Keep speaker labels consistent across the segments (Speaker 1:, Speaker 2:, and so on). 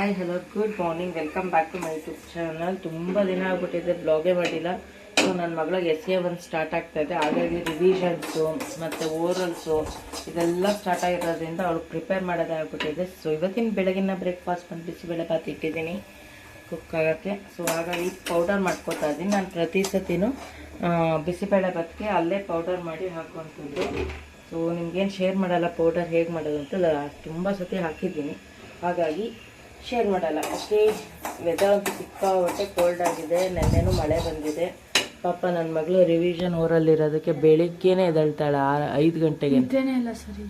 Speaker 1: Hi hello good morning welcome back to my YouTube channel ತುಂಬ ದಿನ ಆಗ್ಬಿಟ್ಟಿದೆ. ಬ್ಲಾಗೇ ಮಾಡಿಲ್ಲ. ಸೊ ನನ್ನ ಮಗಳಿಗೆ ಎಸ್ ಎ ಒನ್ ಸ್ಟಾರ್ಟ್ ಆಗ್ತಾ ಇದೆ. ಹಾಗಾಗಿ ರಿವಿಷನ್ಸು ಮತ್ತು ಓರಲ್ಸು ಇದೆಲ್ಲ ಸ್ಟಾರ್ಟ್ ಆಗಿರೋದ್ರಿಂದ ಅವಳು ಪ್ರಿಪೇರ್ ಮಾಡೋದೇ ಆಗ್ಬಿಟ್ಟಿದೆ. ಸೊ ಇವತ್ತಿನ ಬೆಳಗಿನ ಬ್ರೇಕ್ಫಾಸ್ಟ್ ಬಂದು ಬಿಸಿಬೇಳೆ ಭಾತ್ ಇಟ್ಟಿದ್ದೀನಿ ಕುಕ್ ಆಗೋಕ್ಕೆ. ಸೊ ಹಾಗಾಗಿ ಪೌಡರ್ ಮಾಡ್ಕೊತಾ ಇದ್ದೀನಿ. ನಾನು ಪ್ರತಿ ಸತಿನೂ ಬಿಸಿಬೇಳೆ ಭಾತ್ಗೆ ಅಲ್ಲೇ ಪೌಡರ್ ಮಾಡಿ ಹಾಕ್ಕೊಂತಿದ್ದೆ. ಸೊ ನಿಮ್ಗೇನು ಶೇರ್ ಮಾಡಲ್ಲ ಪೌಡರ್ ಹೇಗೆ ಮಾಡೋದು ಅಂತ ತುಂಬ ಸತಿ ಹಾಕಿದ್ದೀನಿ. ಹಾಗಾಗಿ ಶೇರ್ ಮಾಡಲ್ಲ. ಅಷ್ಟೇ ವೆದರ್ ಅಂತೂ ಸಿಕ್ಕಾಪಟ್ಟೆ ಕೋಲ್ಡ್ ಆಗಿದೆ. ನೆನ್ನೆನೂ ಮಳೆ ಬಂದಿದೆ. ಪಾಪ ನನ್ನ ಮಗಳು ರಿವಿಷನ್ ಊರಲ್ಲಿರೋದಕ್ಕೆ ಬೆಳಿಗ್ಗೆನೇ ಎದ್ದೇಳ್ತಾಳೆ. ಆ ಐದು ಗಂಟೆಗೆ.
Speaker 2: ಇಲ್ಲ ಸರಿ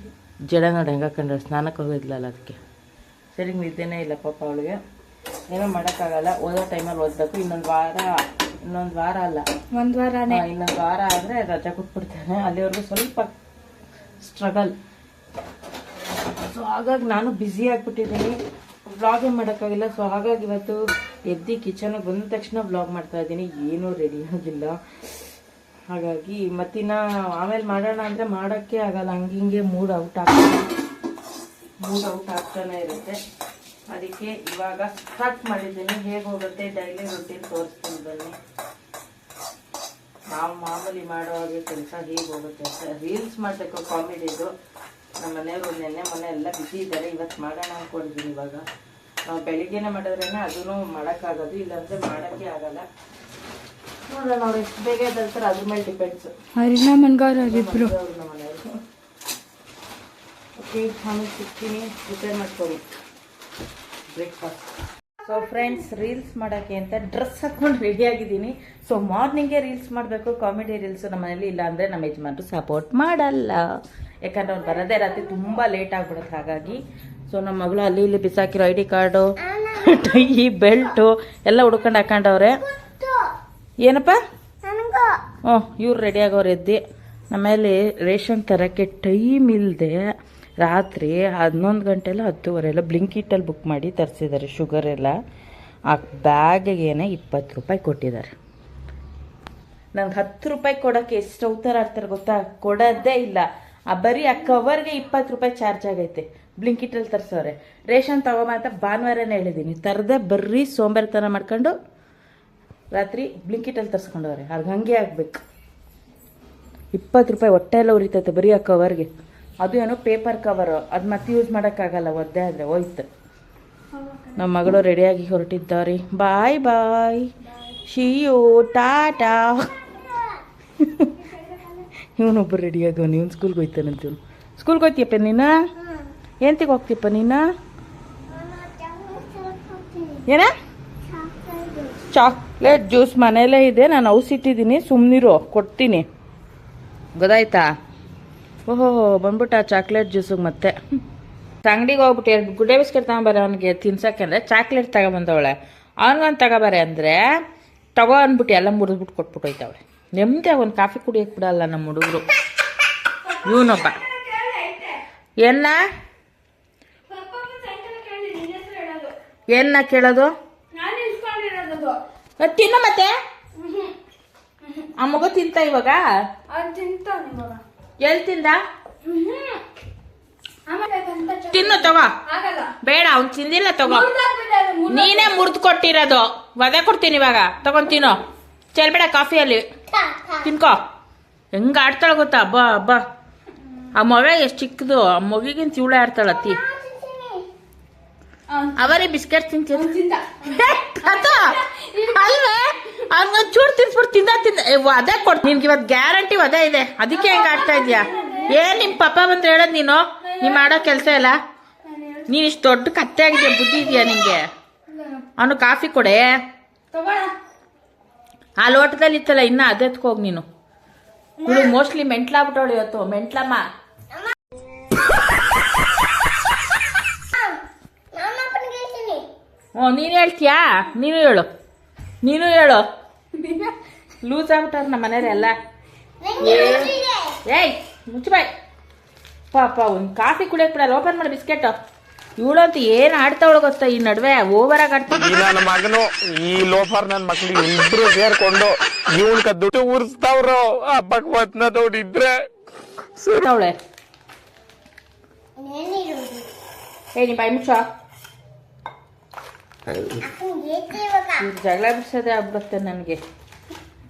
Speaker 1: ಜಡ ನೋಡಿ ಹೆಂಗೆ ಹಾಕೊಂಡ್ರೆ ಸ್ನಾನಕ್ಕೆ ಹೋಗಿದ್ಲಲ್ಲ ಅದಕ್ಕೆ. ಸರಿ ನಿದ್ದೆನೇ ಇಲ್ಲ ಪಾಪ ಅವಳಿಗೆ. ಏನೋ ಮಾಡೋಕ್ಕಾಗಲ್ಲ. ಓದೋ ಟೈಮಲ್ಲಿ ಓದಬೇಕು. ಇನ್ನೊಂದು ವಾರ ಇನ್ನೊಂದು ವಾರ ಅಲ್ಲ.
Speaker 2: ಒಂದು ವಾರನೇ.
Speaker 1: ಇನ್ನೊಂದು ವಾರ ಆದರೆ ರಜೆ ಕೊಟ್ಬಿಡ್ತೇನೆ. ಅಲ್ಲಿವರೆಗೂ ಸ್ವಲ್ಪ ಸ್ಟ್ರಗಲ್ ಸೊ ಹಾಗಾಗಿ ನಾನು ಬ್ಯುಸಿ ಆಗಿಬಿಟ್ಟಿದ್ದೀನಿ. ವ್ಲಾಗೇ ಮಾಡೋಕ್ಕಾಗಿಲ್ಲ ಸೊ ಹಾಗಾಗಿ ಇವತ್ತು ಎದ್ದು ಕಿಚನ್ಗೆ ಬಂದ ತಕ್ಷಣ ವ್ಲಾಗ್ ಮಾಡ್ತಾ ಇದ್ದೀನಿ. ಏನೂ ರೆಡಿ ಆಗಿಲ್ಲ. ಹಾಗಾಗಿ ಮತ್ತಿನ್ನ ಆಮೇಲೆ ಮಾಡೋಣ ಅಂದರೆ ಮಾಡೋಕ್ಕೆ ಆಗಲ್ಲ. ಹಂಗೆ ಹಿಂಗೆ ಮೂಡ್ ಔಟ್ ಆಗ್ತಾನೆ ಮೂಡ್ ಔಟ್ ಆಗ್ತಾನೆ ಇರುತ್ತೆ. ಅದಕ್ಕೆ ಇವಾಗ ಸ್ಟಾರ್ಟ್ ಮಾಡಿದ್ದೀನಿ. ಹೇಗೆ ಹೋಗುತ್ತೆ ಡೈಲಿ ರೊಟೀನ್ ತೋರಿಸ್ತೀನಿ ಬನ್ನಿ. ನಾವು ಮಾಮೂಲಿ ಮಾಡೋ ಹಾಗೆ ಕೆಲಸ ಹೇಗೆ ಹೋಗುತ್ತೆ ಅಂತ. ರೀಲ್ಸ್ ಮಾಡಬೇಕು ಕಾಮಿಡಿದು ನಮ್ಮ ಮನೆಯವರು ನೆನ್ನೆ ಮೊನ್ನೆ ಎಲ್ಲ ಬಿಸಿ ಇದ್ದಾರೆ ಇವತ್ತು ಮಾಡೋಣ ಅಂದ್ಕೊಂಡಿದ್ದೀನಿ ಇವಾಗ. ನಾವು ಬೆಳಿಗ್ಗೆನೆ ಮಾಡಿದ್ರೇನೆ ಅದೂ ಮಾಡೋಕ್ಕಾಗೋದು ಇಲ್ಲಾಂದರೆ ಮಾಡೋಕ್ಕೆ ಆಗಲ್ಲ. ನೋಡೋಣ ಅವ್ರು ಎಷ್ಟು ಬೇಗ ಎದ್ದೇಳ್ತಾರೆ ಅದ್ರ ಮೇಲೆ ಡಿಪೆಂಡ್ಸ್
Speaker 2: ಮನ್ಗವ್ರ ಇಬ್ರು.
Speaker 1: ನಮ್ಮ ಮನೆಯವರು. ಓಕೆ ಆಮೇಲೆ ಸಿಗ್ತೀನಿ. ಪ್ರಿಪೇರ್ ಮಾಡ್ಕೊಳ್ಳಿ. ಬ್ರೇಕ್ಫಾಸ್ಟ್ ಸೊ ಫ್ರೆಂಡ್ಸ್ ರೀಲ್ಸ್ ಮಾಡೋಕ್ಕೆ ಅಂತ ಡ್ರೆಸ್ ಹಾಕ್ಕೊಂಡು ರೆಡಿ ಆಗಿದ್ದೀನಿ. ಸೊ ಮಾರ್ನಿಂಗೇ ರೀಲ್ಸ್ ಮಾಡಬೇಕು ಕಾಮಿಡಿ ರೀಲ್ಸ್ ನಮ್ಮ ಮನೇಲಿ ಇಲ್ಲ ಅಂದರೆ ನಮ್ಮ ಯಜಮಾನರು ಸಪೋರ್ಟ್ ಮಾಡಲ್ಲ. ಯಾಕಂದ್ರೆ ಅವ್ರು ಬರೋದೇ ರಾತ್ರಿ ತುಂಬ ಲೇಟ್ ಆಗ್ಬಿಡುತ್ತೆ ಹಾಗಾಗಿ. ಸೊ ನಮ್ಮ ಮಗಳು ಅಲ್ಲಿ ಇಲ್ಲಿ ಬಿಸಾಕಿರೋ I D card tie belt ಎಲ್ಲ ಹುಡ್ಕೊಂಡು ಹಾಕೊಂಡವ್ರೆ. ಏನಪ್ಪ? ಹ್ಞೂ ಇವ್ರು ರೆಡಿ ಆಗೋರು ಎದ್ದು. ನಮ್ಮಲ್ಲಿ ರೇಷನ್ ತರೋಕ್ಕೆ ಟೈಮ್ ಇಲ್ಲದೆ ರಾತ್ರಿ ಹನ್ನೊಂದು ಗಂಟೆಲ್ಲ ಹತ್ತುವರೆ ಎಲ್ಲ ಬ್ಲಿಂಕಿಟಲ್ಲಿ ಬುಕ್ ಮಾಡಿ ತರಿಸಿದ್ದಾರೆ ಶುಗರ್ ಎಲ್ಲ. ಆ ಬ್ಯಾಗಿಗೇನೆ ಇಪ್ಪತ್ತು ರೂಪಾಯಿ ಕೊಟ್ಟಿದ್ದಾರೆ ನಂಗೆ ಹತ್ತು ರೂಪಾಯಿ ಕೊಡೋಕ್ಕೆ ಎಷ್ಟು ಅವತಾರ ಆಡ್ತಾರೆ ಗೊತ್ತಾ? ಕೊಡೋದೇ ಇಲ್ಲ. ಆ ಬರೀ ಆ ಕವರ್ಗೆ ಇಪ್ಪತ್ತು ರೂಪಾಯಿ ಚಾರ್ಜ್ ಆಗೈತೆ. ಬ್ಲಿಂಕಿಟಲ್ಲಿ ತರಿಸೋರೆ. ರೇಷನ್ ತಗೊಂಬ ಅಂತ ಭಾನುವಾರನೇ ಹೇಳಿದ್ದೀನಿ ತರದೆ ಬರ್ರಿ ಸೋಂಬೇರಿತನ ಮಾಡ್ಕೊಂಡು ರಾತ್ರಿ ಬ್ಲಿಂಕಿಟಲ್ಲಿ ತರಿಸ್ಕೊಂಡವ್ರೆ. ಅವ್ರಿಗೆ ಹಂಗೆ ಆಗಬೇಕು. ಇಪ್ಪತ್ತು ರೂಪಾಯಿ ಹೊಟ್ಟೆ ಎಲ್ಲ ಉರಿತೈತೆ ಬರೀ ಆ ಕವರ್ಗೆ ಅದು ಏನೋ ಪೇಪರ್ ಕವರು ಅದು ಮತ್ತೆ ಯೂಸ್ ಮಾಡೋಕ್ಕಾಗಲ್ಲ ಒದ್ದೆ ಆದರೆ ಹೋಯ್ತು. ನಮ್ಮ ಮಗಳು ರೆಡಿಯಾಗಿ ಹೊರಟಿದ್ದಾರೆ. ಬಾಯ್ ಬಾಯ್ ಶಿಯು ಟಾಟಾ ಇವನೊಬ್ಬರು ರೆಡಿ ಆಗೋನು ಇವನು ಸ್ಕೂಲ್ಗೆ ಹೋಯ್ತಾನಂತ ಇವನು ಸ್ಕೂಲ್ಗೆ ಹೋಗ್ತೀಯಪ್ಪ ನೀನ? ಎಂತಿಗೆ ಹೋಗ್ತೀಯಪ್ಪ ನೀನ? ಏನ? ಚಾಕ್ಲೇಟ್ ಜ್ಯೂಸ್ ಮನೆಯಲ್ಲೇ ಇದೆ ನಾನು ಔಸ್ ಇಟ್ಟಿದ್ದೀನಿ ಸುಮ್ಮನಿರು ಕೊಡ್ತೀನಿ. ಗೊತ್ತಾಯ್ತಾ? ಓಹೋ ಬಂದ್ಬಿಟ್ಟ ಚಾಕ್ಲೇಟ್ ಜ್ಯೂಸಿಗೆ ಮತ್ತೆ. ಅಂಗಡಿಗೆ ಹೋಗ್ಬಿಟ್ಟು ಎರಡು ಗುಡ್ಡೆ ಬಿಸ್ಕೆಟ್ ತಗೊಂಬಾರೆ ಅವನಿಗೆ ತಿನ್ಸಕ್ಕೆ ಅಂದರೆ ಚಾಕ್ಲೇಟ್ ತಗೊಬಂದವಳೆ. ಅವನಿಗೊಂದು ತಗೋಬಾರೆ ಅಂದರೆ ತಗೋ ಅಂದ್ಬಿಟ್ಟು ಎಲ್ಲ ಮುರಿದ್ಬಿಟ್ಟು ಕೊಟ್ಬಿಟ್ಟು ಹೋಯ್ತವಳೆ ನೆಮ್ಮದಿ ಒಂದು ಕಾಫಿ ಕುಡಿಯೋಕೆ ಬಿಡಲ್ಲ ನಮ್ಮ ಹುಡುಗರು. ಇವನೊಬ್ಬ. ಏನ ಎನ್ನ ಕೇಳೋದು? ತಿನ್ನ ತಿನ್ನು ಮತ್ತೆ. ಆ ಮಗು ತಿಂತ ಇವಾಗ? ಎಲ್ಲಿ ತಿಂದ ತಿನ್ನು ತಗೋ. ಬೇಡ ಅವ್ನು ತಿಂದಿಲ್ಲ ತಗೋ. ನೀನೇ ಮುರಿದು ಕೊಟ್ಟಿರೋದು. ವದೆ ಕೊಡ್ತೀನಿ ಇವಾಗ. ತಗೊಂಡ್ ತಿನ್ನು. ಚೆಲ್ಬೇಡ ಕಾಫಿಯಲ್ಲಿ ತಿನ್ಕೋ. ಹೆಂಗ ಆಡ್ತಾಳ ಗೊತ್ತಾ? ಹಬ್ಬ ಅಬ್ಬಾ. ಆ ಮಗ ಎಷ್ಟು ಚಿಕ್ಕದು. ಆ ಮಗಿಗಿಂತ ಇವಳೆ ಆಡ್ತಾಳ ಅತ್ತಿ. ಅವರೇ ಬಿಸ್ಕೆಟ್ ತಿಂತೀನಿ ಅಲ್ವೇ? ಅವ್ನಿಗೊಂದು ಚೂರು ತಿನ್ಸ್ಬಿಟ್ಟು ತಿಂದ ತಿಂದ. ಅದೇ ವದೆ ಕೊಡ್ ನಿನ್ಗೆ ಇವತ್ತು ಗ್ಯಾರಂಟಿ ಅದೇ ಇದೆ. ಅದಕ್ಕೆ ಹೆಂಗೆ ಆಗ್ತಾ ಇದ್ಯಾ? ಏನ್ ನಿಮ್ಮ ಪಾಪ ಬಂದ್ರೆ ಹೇಳೋದು ನೀನು? ನೀ ಮಾಡೋ ಕೆಲ್ಸ ಇಲ್ಲ ನೀನ್ ಇಷ್ಟ ದೊಡ್ಡ ಕತ್ತೆ ಆಗಿದ್ಯಾ? ಬುದ್ಧಿ ಇದೆಯಾ ನಿಂಗೆ? ಅವನು ಕಾಫಿ ಕೊಡೆ. ಆ ಲೋಟದಲ್ಲಿ ಇತ್ತಲ್ಲ ಇನ್ನ ಅದೆತ್ಕೋಗ್ ನೀನು. ಇವಳು ಮೋಸ್ಟ್ಲಿ ಮೆಂಟ್ಲಾಗ್ಬಿಟ್ಟವಳು ಇವತ್ತು. ಮೆಂಟ್ಲಮ್ಮ. ಹ್ಞೂ ನೀನು ಹೇಳ್ತೀಯಾ? ನೀನು ಹೇಳು. ನೀನು ಹೇಳು. ಲೂಸ್ ಆಗ್ಬಿಟ್ಟಾರ ನಮ್ಮ ಮನೇಲಿ ಎಲ್ಲ ಏಯ್ ಮುಚ್ಚಬಾಯ್. ಪಾಪ ಒಂದು ಕಾಫಿ ಕುಡಿಯಕ್ ಬಿಡಲ್ಲ ಓಪನ್ ಮಾಡಿ ಬಿಸ್ಕೆಟು. ಇವಳಂತೂ ಏನು ಆಡ್ತಾವಳು ಗೊತ್ತಾ ಈ ನಡುವೆ ಓವರ್ ಆಗಿ ಆಡ್ತಾ
Speaker 3: ಈ ನನ್ನ ಮಗನು ಈ ಲೋಫರ್ ನನ್ನ ಮಕ್ಳು ಇಬ್ರು ಸೇರ್ಕೊಂಡು ಇವನ್ ದುಡ್ಡು ಉರ್ಸ್ತಾವ್ರು. ಆ ಭಗವತ್ನ ನೋಡಿದ್ರೆ
Speaker 1: ಅವಳೆ ಏ ನೀ ಬಾಯಿ ಮುಚ್ಚ. ಜಗಳ ಬಿಡ್ಸೋದೇ ಆಗ್ಬಿಡುತ್ತೆ ನನಗೆ.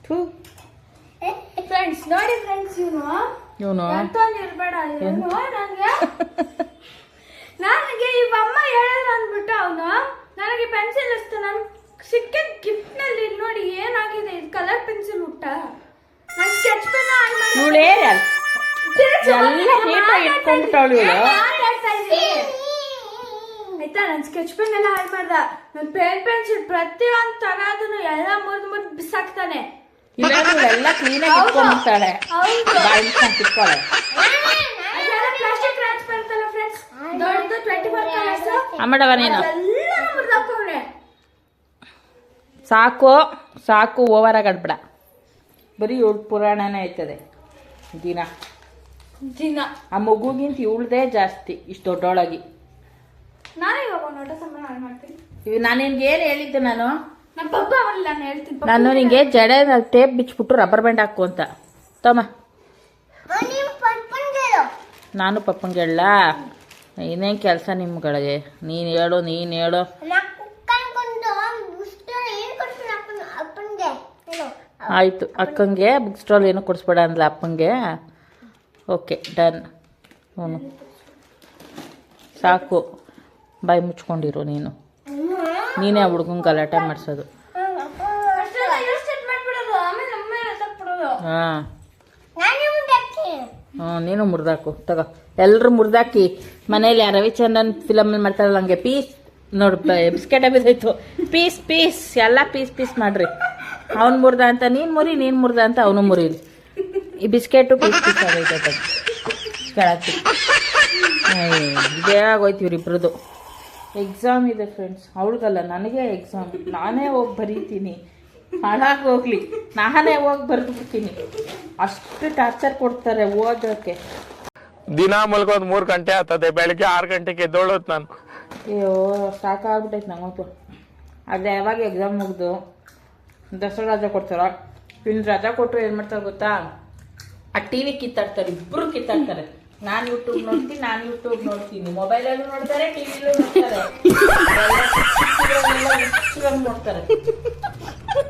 Speaker 1: ಥೂ.
Speaker 2: ಫ್ರೆಂಡ್ಸ್ ನೋಡಿ ಫ್ರೆಂಡ್ಸ್ ಇವನು.
Speaker 1: ಇವನು?
Speaker 2: ಇರಬೇಡ ಇವನು ನನಗೆ ನನಗೆ ಇವ ಅಮ್ಮ ಹೇಳಿದ್ರು ಅಂದ್ಬಿಟ್ಟು ಅವನು ನನಗೆ ಪೆನ್ಸಿಲ್ ಇಸ್ತು ನನ್ ಸಿಕ್ಕಿದ ಗಿಫ್ಟ್ನಲ್ಲಿ ನೋಡಿ ಏನಾಗಿದೆ? ಇದು ಕಲರ್ ಪೆನ್ಸಿಲ್ ಹುಟ್ಟ ನನ್ ಸ್ಕೆಚ್ ಪೆನ್
Speaker 1: ಇವಳೇ ಎಲ್ಲ ನೀಟಾಗಿ ಇಟ್ಕೊಂಡ್ಬಿಟ್ಟವಳು ಇವಳು.
Speaker 2: ಆಯ್ತಾ? ನನ್ ಸ್ಕೆಚ್ ಪೆನ್ ಎಲ್ಲ ಹಾಳು ಮಾಡ್ದ. ನನ್ ಪೇನ್ ಪೆನ್ಸಿಲ್ ಪ್ರತಿಯೊಂದು ತಗೋದನ್ನು ಎಲ್ಲ ಮುರಿದು ಮುರಿದು ಬಿಸಾಕ್ತಾನೆ.
Speaker 1: ಕ್ಲೀನಾಗಿ ಇಟ್ಕೊಂಡ್ಬಿಡ್ತಾಳೆ. ಬಾಯಿ ಮುಚ್ಕೊಂಡು ಅಮ್ಮಡವ ನೀನು.
Speaker 2: ಎಲ್ಲ ಮುರಿದಾಕವ್ರೆ
Speaker 1: ಸಾಕು ಸಾಕು ಓವರ್ ಆಗಡ್ಬೇಡ ಬರೀ ಇವಳು ಪುರಾಣನೇ ಆಯ್ತದೆ ದಿನ.
Speaker 2: ದಿನ.
Speaker 1: ಆ ಮಗುಗಿಂತ ಇವಳ್ದೇ ಜಾಸ್ತಿ ಇಷ್ಟು ದೊಡ್ಡೊಳಗಿ.
Speaker 2: ನಾನು ಇವಾಗ ಒಂದು ಊಟ ಸಂಬಳ ಮಾಡ್ತೀನಿ.
Speaker 1: ಇವ್ ನಾನು ನಿನ್ಗೆ ಏನು ಹೇಳಿದ್ದೆ ನಾನು?
Speaker 2: ನಮ್ಮ ಪಪ್ಪ ಅವಲ್ಲ ನಾನು ಹೇಳ್ತೀನಿ. ಪಪ್ಪ
Speaker 1: ನಾನು ನಿಂಗೆ ಜಡೆ ಟೇಪ್ ಬಿಚ್ಚಿಬಿಟ್ಟು ರಬ್ಬರ್ ಬ್ಯಾಂಡ್ ಹಾಕು ಅಂತ. ತಮ್ಮ ನಾನು ಪಪ್ಪಂಗೆ ಹೇಳ ಏನೇನು ಕೆಲಸ ನಿಮ್ಗಳಿಗೆ? ನೀನು ಹೇಳು ನೀನು ಹೇಳು. ಆಯಿತು ಅಕ್ಕಂಗೆ ಬುಕ್ ಸ್ಟಾಲ್ ಏನು ಕೊಡಿಸ್ಬೇಡ ಅಂದ್ಲ ಅಪ್ಪಂಗೆ. Okay done. ಹ್ಞೂ ಸಾಕು. ಬಾಯಿ ಮುಚ್ಕೊಂಡಿರು ನೀನು. ನೀನೇ ಆ ಹುಡ್ಗಂಗೆ ಗಲಾಟೆ ಮಾಡಿಸೋದು. ಹಾಂ. ಹ್ಞೂ ನೀನು ಮುರಿದಾಕು, ತಗೋ. ಎಲ್ಲರೂ ಮುರಿದಾಕಿ. ಮನೇಲಿ ರವಿಚಂದ್ರನ್ ಫಿಲಮಲ್ಲಿ ಮಾಡ್ತಾರಲ್ಲ ಹಂಗೆ, ಪೀಸ್ ನೋಡು ಬಿಸ್ಕೆಟ ಬಿದ್ದಾಯ್ತು. ಪೀಸ್ ಪೀಸ್, ಎಲ್ಲ ಪೀಸ್ ಪೀಸ್ ಮಾಡ್ರಿ. ಅವ್ನು ಮುರಿದ ಅಂತ, ನೀನು ಮುರಿ, ನೀನು ಮುರಿದ ಅಂತ ಅವನು ಮುರಿ ಈ ಬಿಸ್ಕೆಟು ಪೀಸ್ ಪೀಸ್ ಆಗೈತೆ ಕೆಳಕ್ಕೆ ಇದೇ ಆಗೋಯ್ತು ಇವ್ರಿಬ್ರದ್ದು ಎಕ್ಸಾಮ್ ಇದೆ ಫ್ರೆಂಡ್ಸ್ ಅವಳಿಗಲ್ಲ ನನಗೆ ಎಕ್ಸಾಮ್ ನಾನೇ ಹೋಗಿ ಬರೀತೀನಿ. ಹಾಳಾಗಿ ಹೋಗ್ಲಿ. ನಾನೇ ಹೋಗಿ ಬರೆದು ಬಿಡ್ತೀನಿ ಅಷ್ಟು ಟಾರ್ಚರ್ ಕೊಡ್ತಾರೆ ಓದೋಕೆ.
Speaker 3: ದಿನ ಮಲ್ಕೊಂಡ್ ಮೂರು ಗಂಟೆ ಆಗ್ತದೆ. ಬೆಳಿಗ್ಗೆ ಆರು ಗಂಟೆಗೆ ಎದ್ದೋಳತ್ ನಾನು.
Speaker 1: ಅಯ್ಯೋ ಸಾಕಾಗ್ಬಿಟ್ಟೈತೆ ನಂಗಂತೂ. ಅದೇ ಯಾವಾಗ ಎಕ್ಸಾಮ್ ಮುಗಿದು ದಸರಾ ರಜಾ ಕೊಡ್ತಾರ? ಇನ್ನು ರಜಾ ಕೊಟ್ಟರು ಏನು ಮಾಡ್ತಾರೆ ಗೊತ್ತಾ? ಆ ಟಿ ವಿ ಕಿತ್ತಾಡ್ತಾರೆ ಇಬ್ಬರು ಕಿತ್ತಾಡ್ತಾರೆ. ನಾನು ಯೂಟ್ಯೂಬ್ ನೋಡ್ತೀನಿ, ನಾನು ಯೂಟ್ಯೂಬ್ ನೋಡ್ತೀನಿ. ಮೊಬೈಲಲ್ಲೂ ನೋಡ್ತಾರೆ ಟಿವಿಲೂ ನೋಡ್ತಾರೆ. ನೋಡ್ತಾರೆ.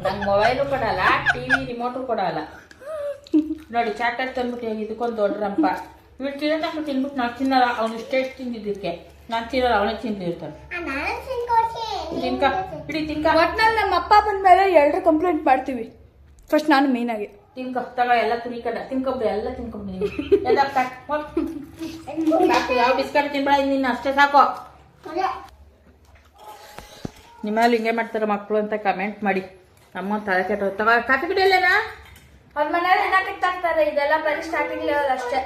Speaker 1: ನಂಗೆ ಮೊಬೈಲು ಕೊಡಲ್ಲ ಟಿವಿ ರಿಮೋಟು ಕೊಡಲ್ಲ. ನೋಡಿ ಚಾಟರ್ ತಂದ್ಬಿಟ್ಟು ಇದಕ್ಕೊಂದು ದೊಡ್ಡ ರಂಪ. ಇವ್ರು ಅಂತ ತಿನ್ಬಿಟ್ಟು ನಾನು ತಿನ್ನಲ್ಲ, ಅವ್ನು ಇಷ್ಟೇ ತಿಂದಿದ್ದಕ್ಕೆ. ನಾನು ತಿನ್ನಲ್ಲ ಅವನೇ ತಿಂದಿರ್ತಾನೆ ತಿನ್ಕ. ಇಡೀ, ತಿನ್ಕ.
Speaker 2: ನಮ್ಮ ಅಪ್ಪ ಬಂದ ಮೇಲೆ ಎಲ್ಲರೂ ಕಂಪ್ಲೇಂಟ್ ಮಾಡ್ತೀವಿ. ಫಸ್ಟ್ ನಾನು ಮೇನ್ ಆಗಿ
Speaker 1: ತಿನ್ಕ ತಗ ಎಲ್ಲ ತುರಿ ಕಡ ತಿನ್ಕೊಬ್ರಿ ಎಲ್ಲ ತಿನ್ಕೊಂಬಿಡಿ ಎಲ್ಲ ಸಾಕು ಯಾವ ಬಿಸ್ಕೆಟ್ ತಿನ್ಬೇಡ ನಿನ್ನ ಅಷ್ಟೇ ಸಾಕು. ನಿಮ್ಮಲ್ಲಿ ಹಿಂಗೆ ಮಾಡ್ತಾರೆ ಮಕ್ಕಳು ಅಂತ ಕಮೆಂಟ್ ಮಾಡಿ. ಅಮ್ಮ ತಲೆ ಕೆಟ್ಟ ತಗ ಕಾಫಿ ಕುಡಿಯಲ್ಲೇನಾ?
Speaker 2: ಅವ್ರ ಹೆಣ ಕಿತ್ತಾಕ್ತಾರೆ ಇದೆಲ್ಲ ಬರೀ ಸ್ಟಾರ್ಟಿಂಗ್ ಲೆವೆಲ್ ಅಷ್ಟೇ.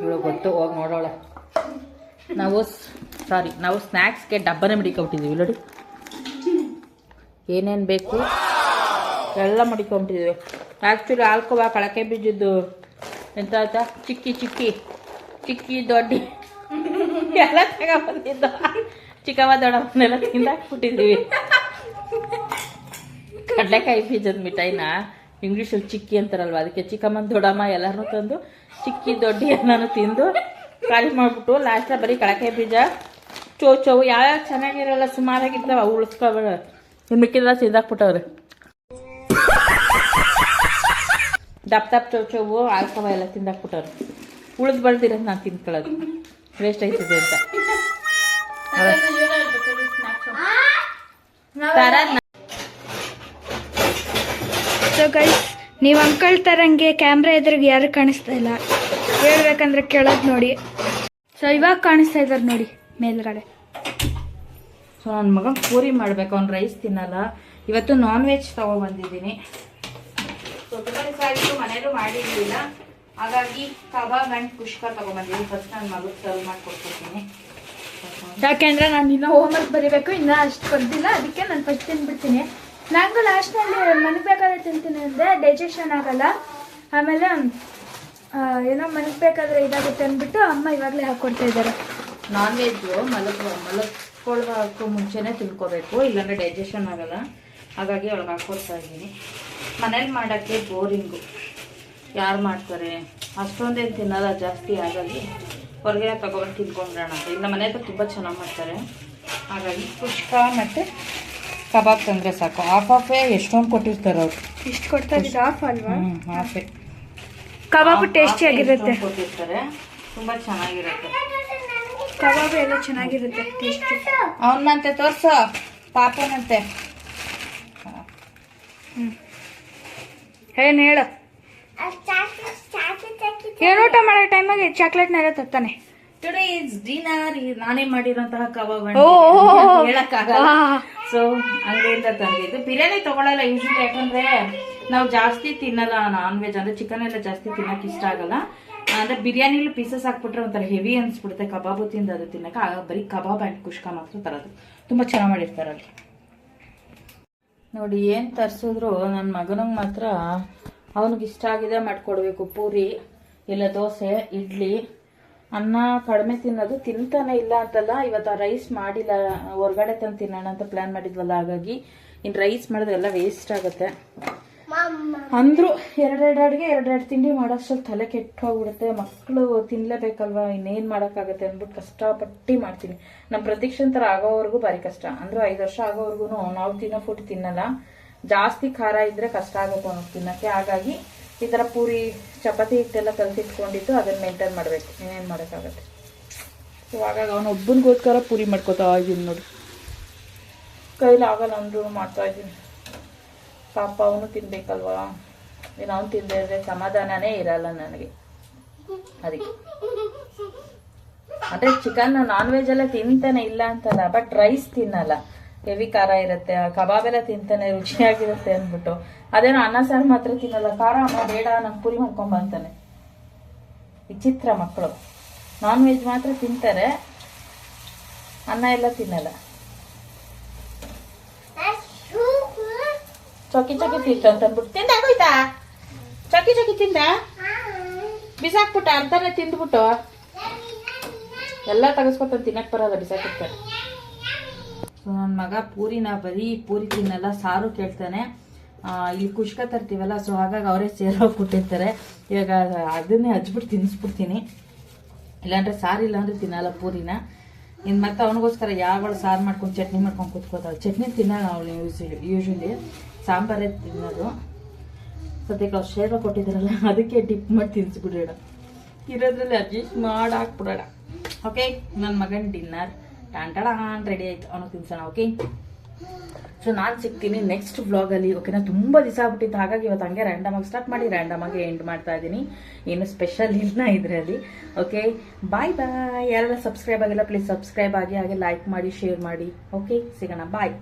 Speaker 1: ಇವಳು ಗೊತ್ತು ಹೋಗಿ ನೋಡೋಳ. ನಾವು ಸಾರಿ ನಾವು ಸ್ನ್ಯಾಕ್ಸ್ಗೆ ಡಬ್ಬನೇ ಮಡಿಕೊಬಿಟ್ಟಿದ್ದೀವಿ ನೋಡಿ ಏನೇನು ಬೇಕು? ಎಲ್ಲ ಮಡಿಕೊಂಬಿಟ್ಟಿದ್ವಿ. ಆ್ಯಕ್ಚುಲಿ ಆಲ್ಕೋಬ ಕಳಕೆ ಬೀಜದ್ದು ಎಂತ ಆಯ್ತಾ ಚಿಕ್ಕಿ ಚಿಕ್ಕಿ. ಚಿಕ್ಕಿ, ದೊಡ್ಡಿ. ಎಲ್ಲ ತಗೊಬಂದಿದ್ದು. ಚಿಕ್ಕವ ದೊಡ್ಡವನ್ನೆಲ್ಲ ತಿಂದಾಕ್ಬಿಟ್ಟಿದ್ದೀವಿ. ಕಡಲೆಕಾಯಿ ಬೀಜದ ಮಿಠಾಯಿನ ಇಂಗ್ಲೀಷಲ್ಲಿ ಚಿಕ್ಕಿ ಅಂತಾರಲ್ವ? ಅದಕ್ಕೆ ಚಿಕ್ಕಮ್ಮ, ದೊಡ್ಡಮ್ಮ ಎಲ್ಲರೂ ತಂದು ಚಿಕ್ಕಿ, ದೊಡ್ಡಿ ಎಲ್ಲನೂ ತಿಂದು ಖಾಲಿ ಮಾಡಿಬಿಟ್ಟು ಲಾಸ್ಟ ಬರೀ ಕಳಕೆ ಬೀಜ, ಚೋ ಚೋವು ಯಾವ್ಯಾವ ಚೆನ್ನಾಗಿರಲ್ಲ, ಸುಮಾರಾಗಿರ್ತಾವ ಉಳಿಸ್ಕೊಬೇಡ ಇನ್ನು ಮಿಕ್ಕಿದ್ರೆ ತಿಂದಾಕ್ಬಿಟ್ಟವ್ರೆ. ದಪ್ಪ ದಪ್ಪ ಚೌ ಚೌವು ಆಲ್ಕೋವ ಎಲ್ಲ ತಿಂದಾಕ್ಬಿಟ್ಟವ್ರೆ ಉಳಿದು ಬಳ್ದಿರೋದು ನಾನು ತಿನ್ಕೊಳ್ಳೋದು. ವೇಸ್ಟ್ ಆಯ್ತದೆ ಅಂತ. ನೀವ್
Speaker 2: ಸೊ ಗೈಸ್ ನೀವು ಅಂಕಲ್ ತರಂಗೆ ಕ್ಯಾಮ್ರಾ ಎದುರಿಗೆ ಯಾರು ಕಾಣಿಸ್ತಾ ಇಲ್ಲ. ಹೇಳ್ಬೇಕಂದ್ರೆ ಕೆಳಗೆ ನೋಡಿ. ಸೊ ಇವಾಗ ಕಾಣಿಸ್ತಾ ಇದ್ದಾರೆ ನೋಡಿ ಮೇಲ್ಗಡೆ.
Speaker 1: ಸೊ ನನ್ನ ಮಗ ಪೂರಿ ಮಾಡ್ಬೇಕು ಅವ್ನು ರೈಸ್ ತಿನ್ನಲ್ಲ. ಇವತ್ತು ನಾನ್ ವೆಜ್ ತಗೊಬಂದಿದ್ದೀನಿ ಸೊ ಸಾರಿ ಮನೇಲೂ ಮಾಡಿರಲಿಲ್ಲ. ಹಾಗಾಗಿ ಕಬಾಬ್ ಆ್ಯಂಡ್ ಪುಷ್ಕ ತಗೊಂಡ್ಬಂದಿದ್ದೀನಿ ಫಸ್ಟ್ ನಾನು ಮಗು ಸರ್ವ್ ಮಾಡಿಕೊಡ್ತಿದ್ದೀನಿ
Speaker 2: ಯಾಕೆಂದ್ರೆ ನಾನು ಇನ್ನೂ ಹೋಮ್ವರ್ಕ್ ಬರೀಬೇಕು ಇನ್ನೂ ಅಷ್ಟು ಕೊಡ್ತಿಲ್ಲ ಅದಕ್ಕೆ ನಾನು ಫಸ್ಟ್ ತಿನ್ಬಿಡ್ತೀನಿ. ನಂಗೂ ಲಾಸ್ಟ್ನಲ್ಲಿ ಮನೆ ಬೇಕಾದ್ರೆ ತಿಂತೀನಿ ಅಂದರೆ ಡೈಜೆಷನ್ ಆಗಲ್ಲ. ಆಮೇಲೆ ಏನೋ ಮನೆಗೆ ಬೇಕಾದ್ರೆ ಇದಾಗುತ್ತೆ ಅಂದ್ಬಿಟ್ಟು ಅಮ್ಮ ಇವಾಗಲೇ ಹಾಕ್ಕೊಡ್ತಾ ಇದ್ದಾರೆ.
Speaker 1: Non veg ಮಲಗ. ಮಲಗ್ಕೊಳ್ಳೋಕ್ಕೂ ಮುಂಚೆನೇ ತಿನ್ಕೋಬೇಕು ಇಲ್ಲಾಂದ್ರೆ ಡೈಜೆಷನ್ ಆಗಲ್ಲ. ಹಾಗಾಗಿ ಒಳಗೆ ಹಾಕ್ಕೊಡ್ತಾ ಇದ್ದೀನಿ. ಮನೇಲಿ ಮಾಡೋಕ್ಕೆ ಬೋರಿಂಗು. ಯಾರು ಮಾಡ್ತಾರೆ? ಅಷ್ಟೊಂದೇನು ತಿನ್ನೋಲ್ಲ ಜಾಸ್ತಿ ಆಗಲಿ. ಹೊರಗೆ ತಗೊಬಂದು ತಿನ್ಕೊಂಡ್ರಣ ಅಂತ. ಇಲ್ಲ ಮನೆ ಹತ್ರ ತುಂಬ ಚೆನ್ನಾಗಿ ಮಾಡ್ತಾರೆ. ಹಾಗಾಗಿ ಪುಷ್ಪ ಮತ್ತು ಕಬಾಬ್ ತಂದರೆ ಸಾಕು. ಹಾಫ್ ಹಾಫೇ ಎಷ್ಟೊಂದು ಕೊಟ್ಟಿರ್ತಾರೆ ಅವರು.
Speaker 2: ಇಷ್ಟು ಕೊಡ್ತಾ ಇದ್ದೀರಾ? ಆಫ್ ಅಲ್ವಾ?
Speaker 1: ಹ್ಞೂ ಹಾಫೇ
Speaker 2: ಕಬಾಬ್ ಟೇಸ್ಟಿಯಾಗಿರುತ್ತೆ
Speaker 1: ಕೊಟ್ಟಿರ್ತಾರೆ. ತುಂಬ ಚೆನ್ನಾಗಿರುತ್ತೆ.
Speaker 2: ಕಬಾಬ್ ಎಲ್ಲ ಚೆನ್ನಾಗಿರುತ್ತೆ. ಟೇಸ್ಟ್
Speaker 1: ಅವನಂತೆ ತೋರ್ಸು ಪಾಪನಂತೆ.
Speaker 2: ಏನು ಹೇಳು? ಏನು ಊಟ ಮಾಡೋ ಟೈಮಾಗೆ ಚಾಕ್ಲೇಟ್ನೆಲ್ಲ ತತ್ತಾನೆ
Speaker 1: ಟುಡೇ ಇಸ್ ಡಿನ್ನರ್ ನಾನೇ ಮಾಡಿರೋಂತಹ ಕಬಾಬ್. ಹೇಳಕ್ಕಾಗಲ್ಲ. ಸೊ ಅಂಗಡಿಯಿಂದ ತಂದಿದ್ದು. ಬಿರಿಯಾನಿ ತಗೊಳಲ್ಲ ಯೂಶಲಿ ಯಾಕಂದ್ರೆ ನಾವು ಜಾಸ್ತಿ ತಿನ್ನಲ್ಲ ನಾನ್ ವೆಜ್ ಅಂದ್ರೆ ಚಿಕನ್ ಎಲ್ಲ ಜಾಸ್ತಿ ತಿನ್ನಕ್ ಇಷ್ಟ ಆಗಲ್ಲ. ಅಂದ್ರೆ ಬಿರಿಯಾನಿಲಿ ಪೀಸಸ್ ಹಾಕ್ಬಿಟ್ರೆ ಒಂಥರ ಹೆವಿ ಅನ್ಸ್ಬಿಡುತ್ತೆ. ಕಬಾಬು ತಿಂದು ಅದು ತಿನ್ನಕ್ಕೆ ಬರೀ ಕಬಾಬ್ ಆ್ಯಂಡ್ ಕುಷ್ಕ ಮಾತ್ರ ತರೋದು. ತುಂಬಾ ಚೆನ್ನಾಗಿ ಮಾಡಿರ್ತಾರೆ ಅಲ್ಲಿ. ನೋಡಿ, ಏನು ತರಿಸಿದ್ರು ನನ್ನ ಮಗನಿಗೆ ಮಾತ್ರ ಅವನಿಗೆ ಇಷ್ಟ ಆಗಿದೆ ಮಾಡಿಕೊಡ್ಬೇಕು. ಪೂರಿ, ಇಲ್ಲ ದೋಸೆ, ಇಡ್ಲಿ. ಅನ್ನ ಕಡಿಮೆ ತಿನ್ನೋದು. ತಿಂತಾನೆ ಇಲ್ಲ ಅಂತಲ್ಲ, ಇವತ್ತು ಆ ರೈಸ್ ಮಾಡಿಲ್ಲ. ಹೊರಗಡೆ ತಂದು ತಿನ್ನೋಣ ಅಂತ ಪ್ಲ್ಯಾನ್ ಮಾಡಿದ್ವಲ್ಲ, ಹಾಗಾಗಿ ಇನ್ನು ರೈಸ್ ಮಾಡಿದ್ರೆ ಎಲ್ಲ ವೇಸ್ಟ್ ಆಗುತ್ತೆ. ಅಂದ್ರು ಎರಡೆರಡು ಅಡುಗೆ ಎರಡೆರಡು ತಿಂಡಿ ಮಾಡೋಷ್ಟು ತಲೆ ಕೆಟ್ಟು ಹೋಗ್ಬಿಡುತ್ತೆ ಮಕ್ಕಳು ತಿನ್ಲೇಬೇಕಲ್ವಾ? ಇನ್ನೇನು ಮಾಡೋಕ್ಕಾಗತ್ತೆ ಅಂದ್ಬಿಟ್ಟು ಕಷ್ಟಪಟ್ಟು ಮಾಡ್ತೀನಿ. ನಮ್ಮ ಪ್ರತೀಕ್ಷನ್ ಥರ ಆಗೋವರೆಗೂ ಭಾರಿ ಕಷ್ಟ. ಅಂದ್ರೆ ಐದು ವರ್ಷ ಆಗೋವರೆಗೂ ನಾವು ತಿನ್ನೋ ಫುಡ್ ತಿನ್ನಲ್ಲ. ಜಾಸ್ತಿ ಖಾರ ಇದ್ರೆ ಕಷ್ಟ ಆಗುತ್ತೆ ಅವ್ನಿಗೆ ತಿನ್ನಕ್ಕೆ. ಹಾಗಾಗಿ ಈ ಥರ ಪೂರಿ ಚಪಾತಿ ಹಿಟ್ಟೆಲ್ಲ ಕಲಸಿಟ್ಕೊಂಡಿದ್ದು ಅದನ್ನ ಮೇಂಟೈನ್ ಮಾಡಬೇಕು. ಇನ್ನೇನು ಮಾಡೋಕ್ಕಾಗತ್ತೆ. ಸೊ ಹಾಗಾಗಿ ಅವನು ಒಬ್ಬನಿಗೋಸ್ಕರ ಪೂರಿ ಮಾಡ್ಕೋತಾ ಇದ್ದೀನಿ ನೋಡಿ. ಕೈಲಿ ಆಗಲ್ಲ ಅಂದ್ರು ಮಾಡ್ತಾ ಇದ್ದೀನಿ. ಪಾಪ ಅವನು ತಿನ್ಬೇಕಲ್ವಾ? ಇನ್ನು ಅವನು ತಿಂದೇ ಇದ್ರೆ ಸಮಾಧಾನನೇ ಇರಲ್ಲ ನನಗೆ. ಅದಕ್ಕೆ ಅಂದ್ರೆ ಚಿಕನ್ ನಾನ್ ವೆಜ್ ಎಲ್ಲ ತಿಂತಾನೆ ಇಲ್ಲ ಅಂತಲ್ಲ ಬಟ್ ರೈಸ್ ತಿನ್ನಲ್ಲ. ಹೆವಿ ಖಾರ ಇರುತ್ತೆ ಕಬಾಬ್ ಎಲ್ಲ ತಿಂತಾನೆ, ರುಚಿಯಾಗಿರುತ್ತೆ ಅಂದ್ಬಿಟ್ಟು. ಅದೇನೋ ಅನ್ನ ಸಾರು ಮಾತ್ರ ತಿನ್ನಲ್ಲ, ಖಾರ ಅಮ್ಮ ಬೇಡ, ನಂಗೆ ಪುರಿ ಮಾಡ್ಕೊಂಬಂತಾನೆ ವಿಚಿತ್ರ ಮಕ್ಕಳು ನಾನ್ ವೆಜ್ ಮಾತ್ರ ತಿಂತಾರೆ, ಅನ್ನ ಎಲ್ಲ ತಿನ್ನಲ್ಲ. ಚೊಕ್ಕಿ ಚೊಕ್ಕಿ ತಿಂತು ಅಂತಂದ್ಬಿಟ್ಟು ತಿಂದಾಗೋಯ್ತಾ ಚೊಕ್ಕಿ ಚೊಕ್ಕಿ ತಿಂದ ಬಿಸಾಕ್ಬಿಟ್ಟ ಅರ್ಧನೇ ತಿಂದ್ಬಿಟ್ಟು ಎಲ್ಲ ತಗಸ್ಕೊತ ತಿನ್ನಕ್ ಬರಲ್ಲ ಬಿಸಾಕಿರ್ತಾರೆ ಸೊ ನನ್ನ ಮಗ ಪೂರಿನ ಬರೀ ಪೂರಿ ತಿನ್ನಲ್ಲ ಸಾರು ಕೇಳ್ತಾನೆ ಇಲ್ಲಿ ಕುಷ್ಕ ತರ್ತೀವಲ್ಲ ಸೊ ಹಾಗಾಗಿ ಅವರೇ ಸೇರೋಗ್ಬಿಟ್ಟಿರ್ತಾರೆ ಇವಾಗ ಅದನ್ನೇ ಹಚ್ಬಿಟ್ಟು ತಿನ್ನಿಸ್ಬಿಡ್ತೀನಿ ಇಲ್ಲಾಂದ್ರೆ ಸಾರು ಇಲ್ಲಾಂದ್ರೆ ತಿನ್ನಲ್ಲ ಪೂರಿನ ಇನ್ನು ಮತ್ತೆ ಅವನಿಗೋಸ್ಕರ ಯಾವಳು ಸಾರು ಮಾಡ್ಕೊಂಡು ಚಟ್ನಿ ಮಾಡ್ಕೊಂಡು ಕೂತ್ಕೋತಾಳೆ ಚಟ್ನಿ ತಿನ್ನಲ್ಲ ಅವಳು ಯೂಸ್ ಯೂಶ್ವಲಿ ಸಾಂಬಾರೇ ತಿನ್ನೋದು. ಸದ್ಯಕ್ಕೆ ಅವ್ರು ಶೇರ್ವ ಕೊಟ್ಟಿದ್ದಾರಲ್ಲ, ಅದಕ್ಕೆ ಡಿಪ್ ಮಾಡಿ ತಿನ್ಸ್ಬಿಡೋಣ. ಇರೋದ್ರಲ್ಲಿ ಅಡ್ಜಸ್ಟ್ ಮಾಡಿ ಹಾಕ್ಬಿಡೋಣ ಓಕೆ ನನ್ನ ಮಗನ ಡಿನ್ನರ್ ಟಾನ್ ರೆಡಿ ಆಯ್ತು. ಅವನು ತಿನ್ಸೋಣ ಓಕೆ ಸೊ ನಾನು ಸಿಗ್ತೀನಿ ನೆಕ್ಸ್ಟ್ ವ್ಲಾಗಲ್ಲಿ ಓಕೆನಾ ತುಂಬ ದಿವಸ ಆಗ್ಬಿಟ್ಟಿತ್ತು. ಹಾಗಾಗಿ ಇವತ್ತು ಹಂಗೆ ರ್ಯಾಂಡಮ್ ಆಗಿ ಸ್ಟಾರ್ಟ್ ಮಾಡಿ ರ್ಯಾಂಡಮ್ ಆಗಿ ಎಂಡ್ ಮಾಡ್ತಾ ಇದ್ದೀನಿ. ಏನು ಸ್ಪೆಷಲ್ ಇಲ್ಲ ಇದರಲ್ಲಿ ಓಕೆ ಬಾಯ್ ಬಾಯ್ ಯಾರೆಲ್ಲ ಸಬ್ಸ್ಕ್ರೈಬ್ ಆಗಿಲ್ಲ ಪ್ಲೀಸ್ ಸಬ್ಸ್ಕ್ರೈಬ್ ಆಗಿ, ಹಾಗೆ ಲೈಕ್ ಮಾಡಿ ಶೇರ್ ಮಾಡಿ ಓಕೆ ಸಿಗೋಣ ಬಾಯ್